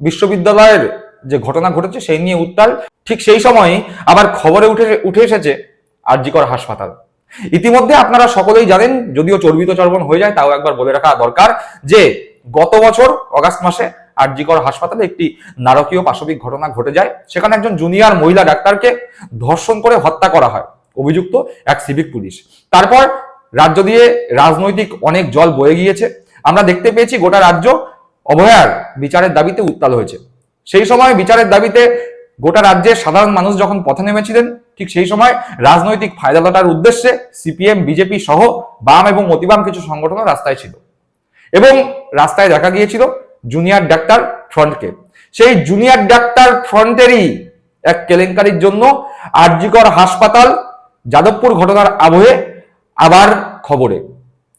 বিশ্ববিদ্যালয়ের যে ঘটনা ঘটেছে সেই নিয়ে উত্তাল। ঠিক সেই সময় আবার খবরে উঠে উঠে এসেছে আরজিকর হাসপাতাল। ইতিমধ্যে আপনারা সকলেই জানেন, যদিও চর্বিত চর্বণ হয়ে যায়, তাও একবার বলে রাখা দরকার যে গত বছর অগাস্ট মাসে আরজিকর হাসপাতালে একটি নারকীয় পাশবিক ঘটনা ঘটে যায়। সেখানে একজন জুনিয়র মহিলা ডাক্তারকে ধর্ষণ করে হত্যা করা হয়। অভিযুক্ত এক সিভিক পুলিশ। তারপর রাজ্য দিয়ে রাজনৈতিক অনেক জল বয়ে গিয়েছে। আমরা দেখতে পেয়েছি গোটা রাজ্য অভয়ার বিচারের দাবিতে উত্তাল হয়েছে। সেই সময় বিচারের দাবিতে গোটা রাজ্যের সাধারণ মানুষ যখন পথে নেমেছিলেন, ঠিক সেই সময় রাজনৈতিক ফায়দা লটার উদ্দেশ্যে সিপিএম, বিজেপি সহ বাম এবং মতিবাম কিছু সংগঠন রাস্তায় ছিল এবং রাস্তায় দেখা গিয়েছিল জুনিয়র ডাক্তার ফ্রন্টকে। সেই জুনিয়র ডাক্তার ফ্রন্টেরই এক কেলেঙ্কারির জন্য আরজিকর হাসপাতাল যাদবপুর ঘটনার আবহে আবার খবরে।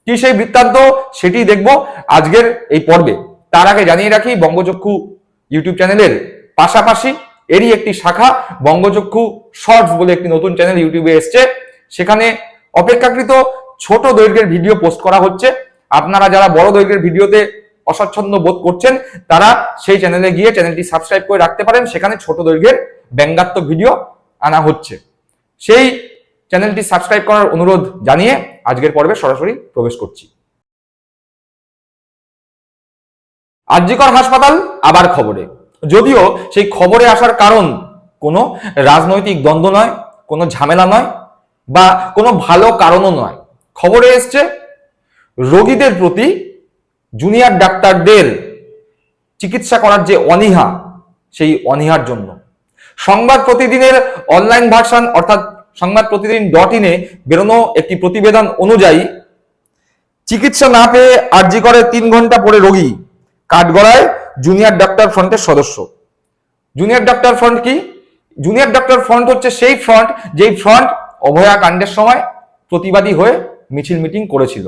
কি সেই বৃত্তান্ত সেটি দেখব আজকের এই পর্বে। তার আগে জানিয়ে রাখি, বঙ্গচক্ষু ইউটিউব চ্যানেলের পাশাপাশি এরই একটি শাখা, বঙ্গচক্ষু শর্টস বলে একটি নতুন চ্যানেল ইউটিউবে এসছে। সেখানে অপেক্ষাকৃত ছোট দৈর্ঘ্যের ভিডিও পোস্ট করা হচ্ছে। আপনারা যারা বড় দৈর্ঘ্যের ভিডিওতে অস্বচ্ছন্দ বোধ করছেন, তারা সেই চ্যানেলে গিয়ে চ্যানেলটি সাবস্ক্রাইব করে রাখতে পারেন। সেখানে ছোট দৈর্ঘ্যের ব্যঙ্গাত্মক ভিডিও আনা হচ্ছে। সেই চ্যানেলটি সাবস্ক্রাইব করার অনুরোধ জানিয়ে আজকের পর্বে সরাসরি প্রবেশ করছি। আরজিকর হাসপাতাল, আবার খবরে। যদিও সেই খবরে আসার কারণ কোনো রাজনৈতিক দ্বন্দ্ব নয়, কোনো ঝামেলা নয়, বা কোনো ভালো কারণও নয়। খবরে এসছে, রোগীদের প্রতি জুনিয়র ডাক্তারদের চিকিৎসা করার যে অনীহা, সেই অনীহার জন্য। সংবাদ প্রতিদিনের অনলাইন ভার্সান অর্থাৎ সংবাদ প্রতিদিন ডট ইনে বেরোনো একটি প্রতিবেদন অনুযায়ী, চিকিৎসা না পেয়ে আরজি করে তিন ঘণ্টা পরে রোগী। কাঠগড়ায় জুনিয়র ডাক্তার ফ্রন্টের সদস্য। জুনিয়র ডাক্তার ফ্রন্ট কি? জুনিয়র ডাক্তার ফ্রন্ট হচ্ছে সেই ফ্রন্ট যেই ফ্রন্ট অভয়া কাণ্ডের সময় প্রতিবাদী হয়ে মিছিল মিটিং করেছিল,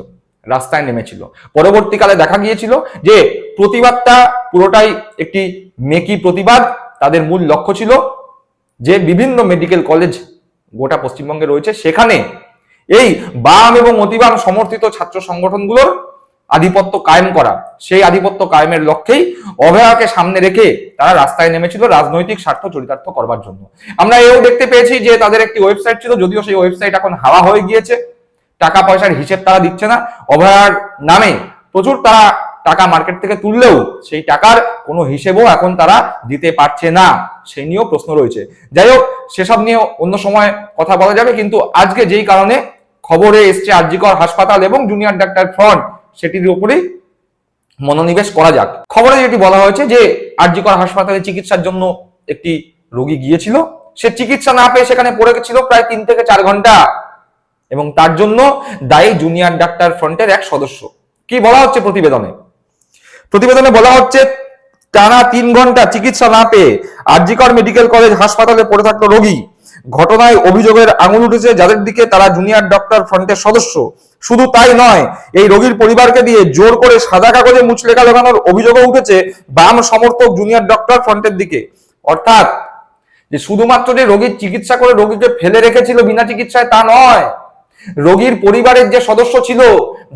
রাস্তায় নেমেছিল। পরবর্তীকালে দেখা গিয়েছিল যে প্রতিবাদটা পুরোটাই একটি মেকি প্রতিবাদ, তাদের মূল লক্ষ্য ছিল যে বিভিন্ন মেডিকেল কলেজ গোটা পশ্চিমবঙ্গে রয়েছে, সেখানে এই বাম এবং অতিবাম সমর্থিত ছাত্র সংগঠনগুলোর আধিপত্য কায়েম করা। সেই আধিপত্য কায়েমের লক্ষ্যেই অভয়াকে সামনে রেখে তারা রাস্তায় নেমেছিল রাজনৈতিক স্বার্থ চরিতার্থ করবার জন্য। আমরা এও দেখতে পেয়েছি যে তাদের একটি ওয়েবসাইট ছিল, যদিও সেই ওয়েবসাইট এখন হাওয়া হয়ে গিয়েছে। টাকা পয়সার হিসেব তারা দিচ্ছে না। অভয়ার নামে প্রচুর তারা টাকা মার্কেট থেকে তুললেও সেই টাকার কোনো হিসেবও এখন তারা দিতে পারছে না। সেই নিয়েও প্রশ্ন রয়েছে। যাই হোক, সেসব নিয়ে অন্য সময় কথা বলা যাবে, কিন্তু আজকে যেই কারণে খবরে এসছে আরজিকর হাসপাতাল এবং জুনিয়র ডাক্তার ফ্রন্ট সেটির ওপরে মনোনিবেশ করা যাক। খবরে যেটি বলা হয়েছে যে, আরজিকর হাসপাতালে চিকিৎসার জন্য একটি রোগী গিয়েছিল। সে চিকিৎসা না পেয়ে সেখানে পড়ে গেছিল প্রায় তিন থেকে চার ঘণ্টা। এবং তার জন্য দায়ী জুনিয়র ডাক্তার ফ্রন্টের এক সদস্য। কি বলা হচ্ছে প্রতিবেদনে? প্রতিবেদনে বলা হচ্ছে টানা তিন ঘণ্টা চিকিৎসা না পেয়ে আরজিকর মেডিকেল কলেজ হাসপাতালে পড়ে থাকল রোগী। ঘটনায় অভিযোগের আঙুল উঠেছে, যাদের দিকে তারা জুনিয়র ডক্টর ফ্রন্টের সদস্য। শুধু তাই নয়, এই রোগীর পরিবারকে দিয়ে জোর করে সাদা কাগজে মুচলেখা লাগানোর অভিযোগও উঠেছে বাম সমর্থক জুনিয়র ডক্টর ফ্রন্টের দিকে। অর্থাৎ যে শুধুমাত্র যে রোগীর চিকিৎসা করে রোগীকে ফেলে রেখেছিল বিনা চিকিৎসায় তা নয় রোগীর পরিবারের যে সদস্য ছিল,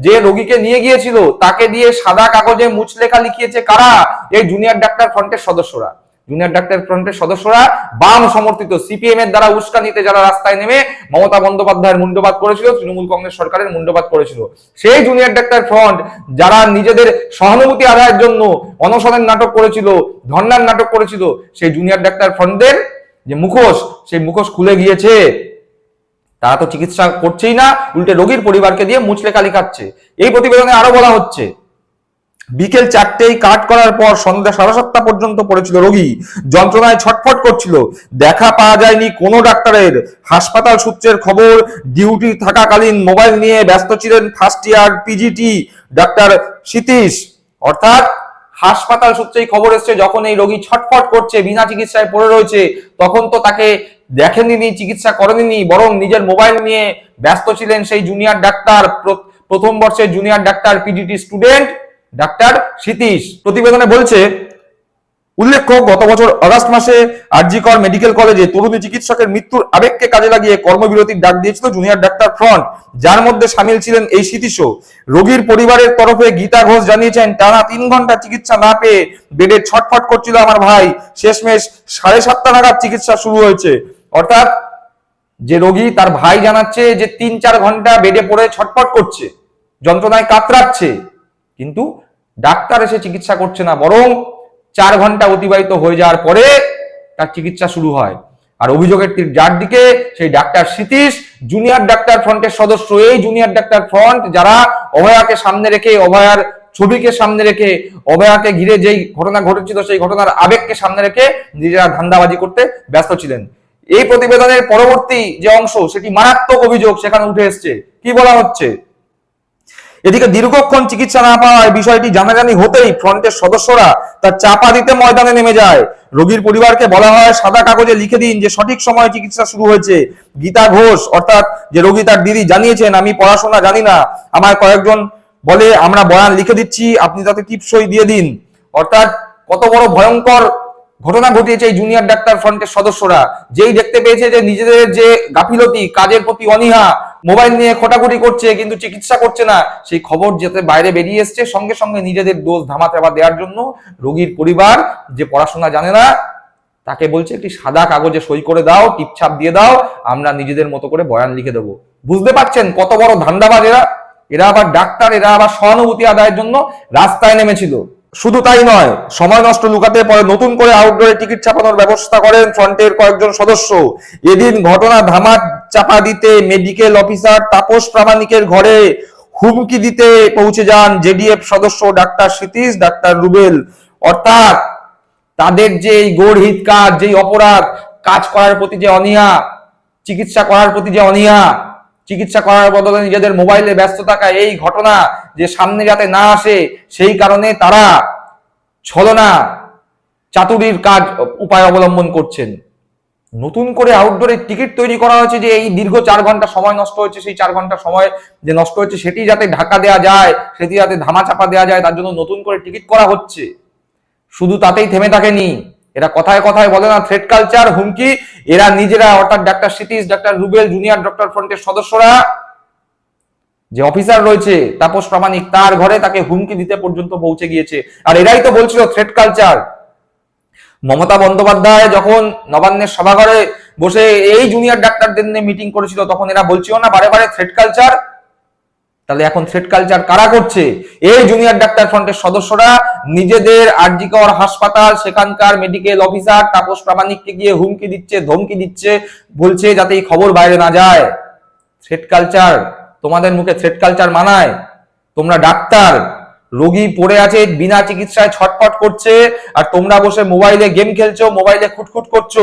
যে রোগীকে নিয়ে গিয়েছিল, তাকে দিয়ে সাদা কাগজে মুচলেখা লিখিয়েছে কারা? এই জুনিয়র ডাক্তার ফ্রন্টের সদস্যরা। জুনিয়র ডাক্তার ফ্রন্টের সদস্যরা বাম সমর্থিত সিপিএম এর দ্বারা উস্কানিতে যারা রাস্তায় নেমে মমতা বন্দ্যোপাধ্যায়ের মুন্ডপাত করেছিল, তৃণমূল কংগ্রেস সরকারের মুন্ডপাত করেছিল। সেই জুনিয়র ডাক্তার ফ্রন্ট যারা নিজেদের সহানুভূতি আদায়ের জন্য অনশনের নাটক করেছিল, ধর্নার নাটক করেছিল, সেই জুনিয়র ডাক্তার ফ্রন্টের যে মুখোশ, সেই মুখোশ খুলে গিয়েছে। তারা তো চিকিৎসা করছেই না, উল্টে রোগীর পরিবারকে দিয়ে মুচলে কালি লিখাচ্ছে এই প্রতিবেদনে আরও বলা হচ্ছে, বিকেল চারটেই কাট করার পর সন্ধ্যা সাড়ে সাতটা পর্যন্ত পড়েছিল রোগী। যন্ত্রণায় ছটফট করছিল। দেখা পাওয়া যায়নি কোনো ডাক্তারের। হাসপাতাল সূত্রের খবর, ডিউটি থাকাকালীন মোবাইল নিয়ে ব্যস্ত ছিলেন first year PGT doctor Satish. অর্থাৎ হাসপাতাল সূত্রেই খবর এসছে, যখন এই রোগী ছটফট করছে, বিনা চিকিৎসায় পড়ে রয়েছে, তখন তো তাকে দেখেনি চিকিৎসা করেনি বরং নিজের মোবাইল নিয়ে ব্যস্ত ছিলেন সেই জুনিয়র ডাক্তার, প্র- প্রথম বর্ষের junior doctor PDT student doctor Satish. প্রতিবেদনে বলছে, উল্লেখ্য, গত বছর আগস্ট মাসে আরজিকর মেডিকেল কলেজে তরুণী চিকিৎসকের মৃত্যুর আবেগকে কাজে লাগিয়ে কর্মবিরতির ডাক দিয়েছিল জুনিয়র ডাক্তার ফ্রন্ট, যার মধ্যে সামিল ছিলেন এই শিতিশও রোগীর পরিবারের তরফে গীতা ঘোষ জানিয়েছেন, টানা তিন ঘণ্টা চিকিৎসা না পেয়ে বেডে ছটফট করছিল আমার ভাই। শেষমেশ সাড়ে সাতটা নাগাদ চিকিৎসা শুরু হয়েছে। অর্থাৎ যে রোগী তার ভাই জানাচ্ছে যে তিন চার ঘণ্টা বেডে পড়ে ছটফট করছে, যন্ত্রণায় কাতরাচ্ছে, কিন্তু ডাক্তার এসে চিকিৎসা করছে না, বরং চার ঘণ্টা অতিবাহিত হয়ে যাওয়ার পরে তার চিকিৎসা শুরু হয়। আর অভিযোগের যার দিকে, সেই ডাক্তার সতীশ জুনিয়র ডাক্তার ফ্রন্টের সদস্য। এই জুনিয়র ডাক্তার ফ্রন্ট যারা অভয়াকে সামনে রেখে, অভয়ার ছবিকে সামনে রেখে, অভয়াকে ঘিরে যেই ঘটনা ঘটেছিল, সেই ঘটনার আবেগকে সামনে রেখে নিজেরা ধান্দাবাজি করতে ব্যস্ত ছিলেন। এই প্রতিবেদনের পরবর্তী যে অংশ, সেটি মারাত্মক অভিযোগ সেখানে উঠে এসছে। কি বলা হচ্ছে? এদিকে দীর্ঘক্ষণ চিকিৎসা না পাওয়ায় বিষয়টি জানাজানি হতেই ফ্রন্টের সদস্যরা তার চাপা দিতে ময়দানে নেমে যায়। রোগীর পরিবারকে বলা হয়, সাদা কাগজে লিখে দিন যে সঠিক সময়ে চিকিৎসা শুরু হয়েছে। গীতা ঘোষ, অর্থাৎ যে রোগী তার দিদি জানিয়েছেন, আমি পড়াশোনা জানি না। আমার কয়েকজন বলে আমরা বয়ান লিখে দিচ্ছি, আপনি তাতে টিপসই দিয়ে দিন। অর্থাৎ কত বড় ভয়ঙ্কর ঘটনা ঘটিয়েছে এই জুনিয়র ডাক্তার ফ্রন্টের সদস্যরা। যেই দেখতে পেয়েছে যে নিজেদের যে গাফিলতি, কাজের প্রতি অনীহা মোবাইল নিয়ে খোটাখুটি করছে কিন্তু চিকিৎসা করছে না, সেই খবর যাতে বাইরে বেরিয়ে এসছে, সঙ্গে সঙ্গে নিজেদের দোষ ধামা চাপা দেওয়ার জন্য রোগীর পরিবার যে পড়াশোনা জানে না, তাকে বলছে একটি সাদা কাগজে সই করে দাও, টিপছাপ দিয়ে দাও, আমরা নিজেদের মতো করে বয়ান লিখে দেবো। বুঝতে পারছেন কত বড় ধান্দাবাজ এরা? এরা আবার ডাক্তার, এরা আবার সহানুভূতি আদায়ের জন্য রাস্তায় নেমেছিল। শুধু তাই নয়, সময় নষ্ট লুকাতে পরে নতুন করে আউটডোরে টিকিট ছাপানোর ব্যবস্থা করেন ফ্রন্টের কয়েকজন সদস্য। এদিন ঘটনা ধামা চাপা দিতে মেডিকেল অফিসার তাপস প্রামাণিকের ঘরে হুমকি দিতে পৌঁছে যান জেডিএফ সদস্য ডাক্তার সতীশ, ডাক্তার রুবেল। অর্থাৎ তাদের যে এই গৌরহিত কাজ, যেই অপরাধ, কাজ করার প্রতি যে অনীহা, চিকিৎসা করার প্রতি যে অনীহা চিকিৎসা করার বদলে নিজেদের মোবাইলে ব্যস্ত থাকা এই ঘটনা যে সামনে যাতে না আসে, সেই কারণে তারা ছলনা চাতুরির কাজ উপায় অবলম্বন করছেন। নতুন করে আউটডোরের টিকিট তৈরি করা হয়েছে যে এই দীর্ঘ চার ঘণ্টা সময় নষ্ট হয়েছে, সেই চার ঘণ্টা সময় যে নষ্ট হয়েছে সেটি যাতে ঢাকা দেওয়া যায়, সেটি যাতে ধামা চাপা দেওয়া যায়, তার জন্য নতুন করে টিকিট করা হচ্ছে। শুধু তাতেই থেমে থাকেনি। এরা কথায় কথায় বলে না থ্রেড কালচার হুমকি, এরা নিজেরা, অর্থাৎ ডাক্তার সতীশ ডাক্তার রুবেল জুনিয়র ডক্টর ফ্রন্টের সদস্যরা, যে অফিসার রয়েছে, তাপস প্রামাণিক, তার ঘরে তাকে হুমকি দিতে পর্যন্ত পৌঁছে গিয়েছে। আর এরাই তো বলছিল থ্রেড কালচার মমতা বন্দ্যোপাধ্যায় যখন নবান্নের সভাঘরে বসে এই জুনিয়র ডাক্তারদের নিয়ে মিটিং করেছিল, তখন এরা বলছিল, না, বারে বারে থ্রেড কালচার তাহলে এখন থ্রেড কালচার কারা করছে? এই জুনিয়র ডাক্তার ফ্রন্টের সদস্যরা নিজেদের আরজিকর হাসপাতাল, সেখানকার মেডিকেল অফিসার তাপস প্রামাণিককে গিয়ে হুমকি দিচ্ছে, ধমকি দিচ্ছে, বলছে যাতে এই খবর বাইরে না যায়। থ্রেড কালচার তোমাদের মুখে থ্রেড কালচার মানায়। তোমরা ডাক্তার, রোগী পড়ে আছে, বিনা চিকিৎসায় ছটফট করছে, আর তোমরা বসে মোবাইলে গেম খেলছো মোবাইলে খুটখুট করছ।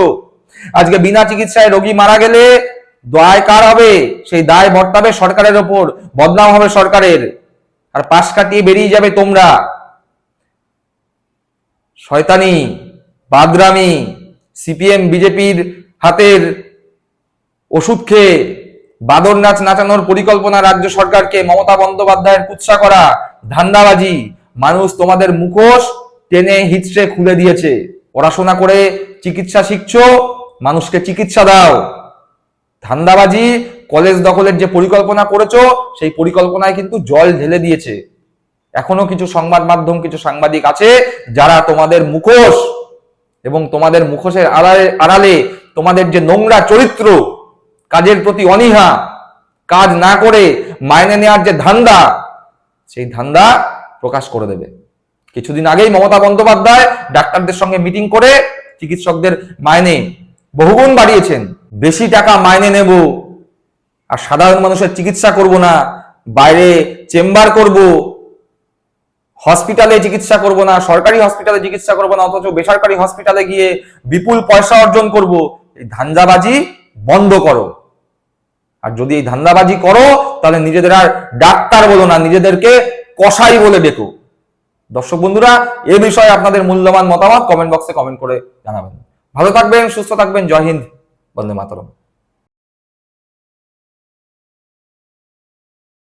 আজকে বিনা চিকিৎসায় রোগী মারা গেলে দায় কার হবে? সেই দায় বর্তাবে সরকারের ওপর, বদনাম হবে সরকারের। আর পাশ কাটিয়ে বেরিয়ে যাবে তোমরা। শয়তানি, বাদরামি, সিপিএম, বিজেপির হাতের ওষুধ খেয়ে বাদর নাচ নাচানোর পরিকল্পনা রাজ্য সরকারকে মমতা বন্দ্যোপাধ্যায়ের কুৎসা করা, ধান্দাবাজি। মানুষ তোমাদের মুখোশ টেনে হিচড়ে খুলে দিয়েছে। পড়াশোনা করে চিকিৎসা শিখছো, মানুষকে চিকিৎসা দাও। ধান্দাবাজি, কলেজ দখলের যে পরিকল্পনা করেছ, সেই পরিকল্পনায় কিন্তু জল ঢেলে দিয়েছে। এখনও কিছু সংবাদ মাধ্যম, কিছু সাংবাদিক আছে যারা তোমাদের মুখোশ এবং তোমাদের মুখোশের আড়ালে আড়ালে তোমাদের যে নোংরা চরিত্র, কাজের প্রতি অনীহা, কাজ না করে মাইনে নেওয়ার যে ধান্দা, সেই ধান্দা প্রকাশ করে দেবে। কিছুদিন আগেই মমতা বন্দ্যোপাধ্যায় ডাক্তারদের সঙ্গে মিটিং করে চিকিৎসকদের মাইনে বহুগুণ বাড়িয়েছেন। বেশি টাকা মাইনে নেব আর সাধারণ মানুষের চিকিৎসা করব না, বাইরে চেম্বার করব হসপিটালে চিকিৎসা করব না, সরকারি হসপিটালে চিকিৎসা করব না, অথচ বেসরকারি হসপিটালে গিয়ে বিপুল পয়সা অর্জন করব, এই ধান্দাবাজি বন্ধ করো। আর যদি এই ধান্দাবাজি করো, তাহলে নিজেদের আর ডাক্তার বলো না, নিজেদেরকে কসাই বলে ডেকো। দর্শক বন্ধুরা, এ বিষয়ে আপনাদের মূল্যবান মতামত কমেন্ট বক্সে কমেন্ট করে জানাবেন। ভালো থাকবেন, সুস্থ থাকবেন, জয় হিন্দ, বন্দে মাতরম।